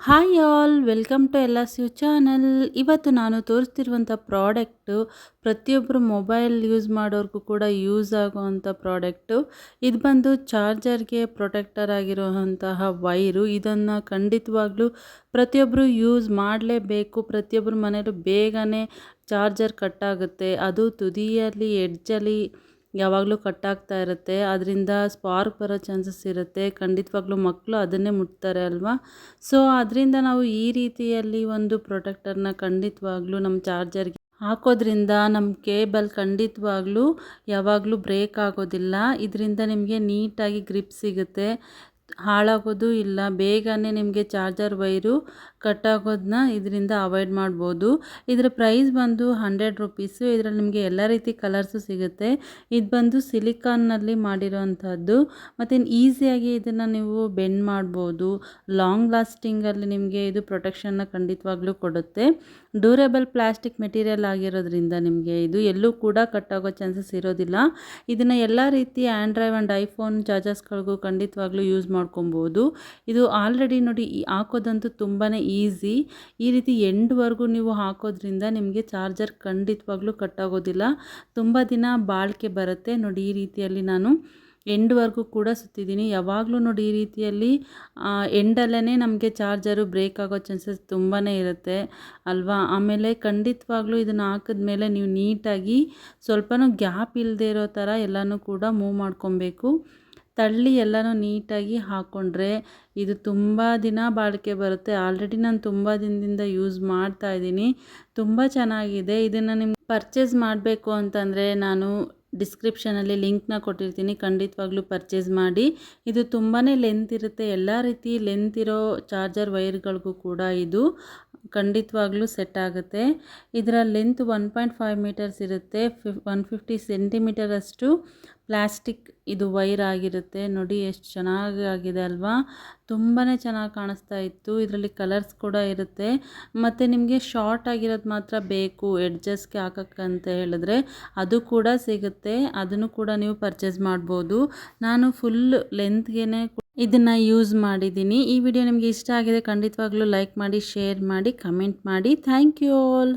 Hi all welcome to ಎಲ್ಲ ಯು channel ಇವತ್ತು ನಾನು ತೋರಿಸ್ತಿರುವಂಥ ಪ್ರಾಡಕ್ಟು ಪ್ರತಿಯೊಬ್ಬರು ಮೊಬೈಲ್ ಯೂಸ್ ಮಾಡೋರ್ಗೂ ಕೂಡ ಯೂಸ್ ಆಗುವಂಥ ಪ್ರಾಡಕ್ಟು. ಇದು ಬಂದು ಚಾರ್ಜರ್ಗೆ ಪ್ರೊಟೆಕ್ಟರ್ ಆಗಿರುವಂತಹ ವೈರು. ಇದನ್ನು ಖಂಡಿತವಾಗ್ಲೂ ಪ್ರತಿಯೊಬ್ಬರು ಯೂಸ್ ಮಾಡಲೇಬೇಕು. ಪ್ರತಿಯೊಬ್ಬರ ಮನೇಲೂ ಬೇಗನೆ ಚಾರ್ಜರ್ ಕಟ್ಟಾಗುತ್ತೆ ಅದು ತುದಿಯಲ್ಲಿ, ಎಡ್ಜಲ್ಲಿ ಯಾವಾಗಲೂ ಕಟ್ಟಾಗ್ತಾ ಇರುತ್ತೆ. ಅದರಿಂದ ಸ್ಪಾರ್ಕ್ ಬರೋ ಚಾನ್ಸಸ್ ಇರುತ್ತೆ. ಖಂಡಿತವಾಗ್ಲೂ ಮಕ್ಕಳು ಅದನ್ನೇ ಮುಟ್ತಾರೆ ಅಲ್ವಾ? ಸೊ ಅದರಿಂದ ನಾವು ಈ ರೀತಿಯಲ್ಲಿ ಒಂದು ಪ್ರೊಟೆಕ್ಟರ್ನ ಖಂಡಿತವಾಗ್ಲೂ ನಮ್ಮ ಚಾರ್ಜರ್ಗೆ ಹಾಕೋದ್ರಿಂದ ನಮ್ಮ ಕೇಬಲ್ ಖಂಡಿತವಾಗ್ಲೂ ಯಾವಾಗಲೂ ಬ್ರೇಕ್ ಆಗೋದಿಲ್ಲ. ಇದರಿಂದ ನಿಮಗೆ ನೀಟಾಗಿ ಗ್ರಿಪ್ ಸಿಗುತ್ತೆ. ಹಾಳಾಗೋದು ಇಲ್ಲ, ಬೇಗನೆ ನಿಮಗೆ ಚಾರ್ಜರ್ ವೈರು ಕಟ್ಟಾಗೋದನ್ನ ಇದರಿಂದ ಅವಾಯ್ಡ್ ಮಾಡ್ಬೋದು. ಇದರ ಪ್ರೈಸ್ ಬಂದು ಹಂಡ್ರೆಡ್ ರುಪೀಸು, ಇದರಲ್ಲಿ ನಿಮಗೆ ಎಲ್ಲ ರೀತಿ ಕಲರ್ಸು ಸಿಗುತ್ತೆ. ಇದು ಬಂದು ಸಿಲಿಕಾನ್ನಲ್ಲಿ ಮಾಡಿರೋವಂಥದ್ದು ಮತ್ತು ಈಸಿಯಾಗಿ ಇದನ್ನು ನೀವು ಬೆಂಡ್ ಮಾಡ್ಬೋದು. ಲಾಂಗ್ ಲಾಸ್ಟಿಂಗಲ್ಲಿ ನಿಮಗೆ ಇದು ಪ್ರೊಟೆಕ್ಷನ್ನ ಖಂಡಿತವಾಗ್ಲೂ ಕೊಡುತ್ತೆ. ಡ್ಯೂರೇಬಲ್ ಪ್ಲಾಸ್ಟಿಕ್ ಮೆಟೀರಿಯಲ್ ಆಗಿರೋದ್ರಿಂದ ನಿಮಗೆ ಇದು ಎಲ್ಲೂ ಕೂಡ ಕಟ್ಟಾಗೋ ಚಾನ್ಸಸ್ ಇರೋದಿಲ್ಲ. ಇದನ್ನು ಎಲ್ಲ ರೀತಿ ಆ್ಯಂಡ್ರಾಯ್ಡ್ ಆ್ಯಂಡ್ ಐಫೋನ್ ಚಾರ್ಜರ್ಸ್ಗಳಿಗೂ ಖಂಡಿತವಾಗ್ಲೂ ಯೂಸ್ ಮಾಡ್ಕೊಬೋದು. ಇದು ಆಲ್ರೆಡಿ ನೋಡಿ ಹಾಕೋದಂತೂ ತುಂಬಾ ಈಸಿ ಈ ರೀತಿ ಎಂಡ್ವರೆಗೂ ನೀವು ಹಾಕೋದ್ರಿಂದ ನಿಮಗೆ ಚಾರ್ಜರ್ ಖಂಡಿತವಾಗ್ಲೂ ಕಟ್ಟಾಗೋದಿಲ್ಲ ತುಂಬ ದಿನ ಬಾಳಿಕೆ ಬರುತ್ತೆ. ನೋಡಿ ಈ ರೀತಿಯಲ್ಲಿ ನಾನು ಎಂಡ್ವರೆಗೂ ಕೂಡ ಸುತ್ತಿದ್ದೀನಿ. ಯಾವಾಗಲೂ ನೋಡಿ ಈ ರೀತಿಯಲ್ಲಿ ಎಂಡಲ್ಲೇ ನಮಗೆ ಚಾರ್ಜರು ಬ್ರೇಕ್ ಆಗೋ ಚಾನ್ಸಸ್ ತುಂಬಾ ಇರುತ್ತೆ ಅಲ್ವಾ? ಆಮೇಲೆ ಖಂಡಿತವಾಗ್ಲೂ ಇದನ್ನು ಹಾಕಿದ್ಮೇಲೆ ನೀವು ನೀಟಾಗಿ ಸ್ವಲ್ಪನೂ ಗ್ಯಾಪ್ ಇಲ್ಲದೆ ಇರೋ ಥರ ಎಲ್ಲನೂ ಕೂಡ ಮೂವ್ ಮಾಡ್ಕೊಬೇಕು. ತಳ್ಳಿ ಎಲ್ಲನೂ ನೀಟಾಗಿ ಹಾಕ್ಕೊಂಡ್ರೆ ಇದು ತುಂಬ ದಿನ ಬಾಳಿಕೆ ಬರುತ್ತೆ. ಆಲ್ರೆಡಿ ನಾನು ತುಂಬ ದಿನದಿಂದ ಯೂಸ್ ಮಾಡ್ತಾ ಇದ್ದೀನಿ. ತುಂಬ ಚೆನ್ನಾಗಿದೆ. ಇದನ್ನು ನಿಮ್ಗೆ ಪರ್ಚೇಸ್ ಮಾಡಬೇಕು ಅಂತಂದರೆ ನಾನು ಡಿಸ್ಕ್ರಿಪ್ಷನಲ್ಲಿ ಲಿಂಕ್ನ ಕೊಟ್ಟಿರ್ತೀನಿ. ಖಂಡಿತವಾಗ್ಲೂ ಪರ್ಚೇಸ್ ಮಾಡಿ. ಇದು ತುಂಬಾ ಲೆಂತ್ ಇರುತ್ತೆ. ಎಲ್ಲ ರೀತಿ ಲೆಂತ್ ಇರೋ ಚಾರ್ಜರ್ ವೈರ್ಗಳಿಗೂ ಕೂಡ ಇದು ಖಂಡಿತವಾಗ್ಲೂ ಸೆಟ್ ಆಗುತ್ತೆ. ಇದರ length one point five meters ಇರುತ್ತೆ. ಫಿಫ್ ಒನ್ ಫಿಫ್ಟಿ ಸೆಂಟಿಮೀಟರಷ್ಟು ಪ್ಲ್ಯಾಸ್ಟಿಕ್ ಇದು ವೈರ್ ಆಗಿರುತ್ತೆ. ನೋಡಿ ಎಷ್ಟು ಚೆನ್ನಾಗಿ ಆಗಿದೆ ಅಲ್ವಾ? ತುಂಬಾ ಚೆನ್ನಾಗಿ ಕಾಣಿಸ್ತಾ ಇತ್ತು. ಇದರಲ್ಲಿ ಕಲರ್ಸ್ ಕೂಡ ಇರುತ್ತೆ. ಮತ್ತು ನಿಮಗೆ ಶಾರ್ಟ್ ಆಗಿರೋದು ಮಾತ್ರ ಬೇಕು ಎಡ್ಜಸ್ಗೆ ಹಾಕೋಕ್ಕಂತ ಹೇಳಿದ್ರೆ ಅದು ಕೂಡ ಸಿಗುತ್ತೆ. ಅದನ್ನು ಕೂಡ ನೀವು ಪರ್ಚೇಸ್ ಮಾಡ್ಬೋದು. ನಾನು ಫುಲ್ ಲೆಂತ್ಗೆ ಇದನ್ನು ಯೂಸ್ ಮಾಡಿದ್ದೀನಿ. ಈ ವಿಡಿಯೋ ನಿಮಗೆ ಇಷ್ಟ ಆಗಿದೆ ಖಂಡಿತವಾಗ್ಲೂ ಲೈಕ್ ಮಾಡಿ, ಶೇರ್ ಮಾಡಿ, ಕಮೆಂಟ್ ಮಾಡಿ. Thank you all.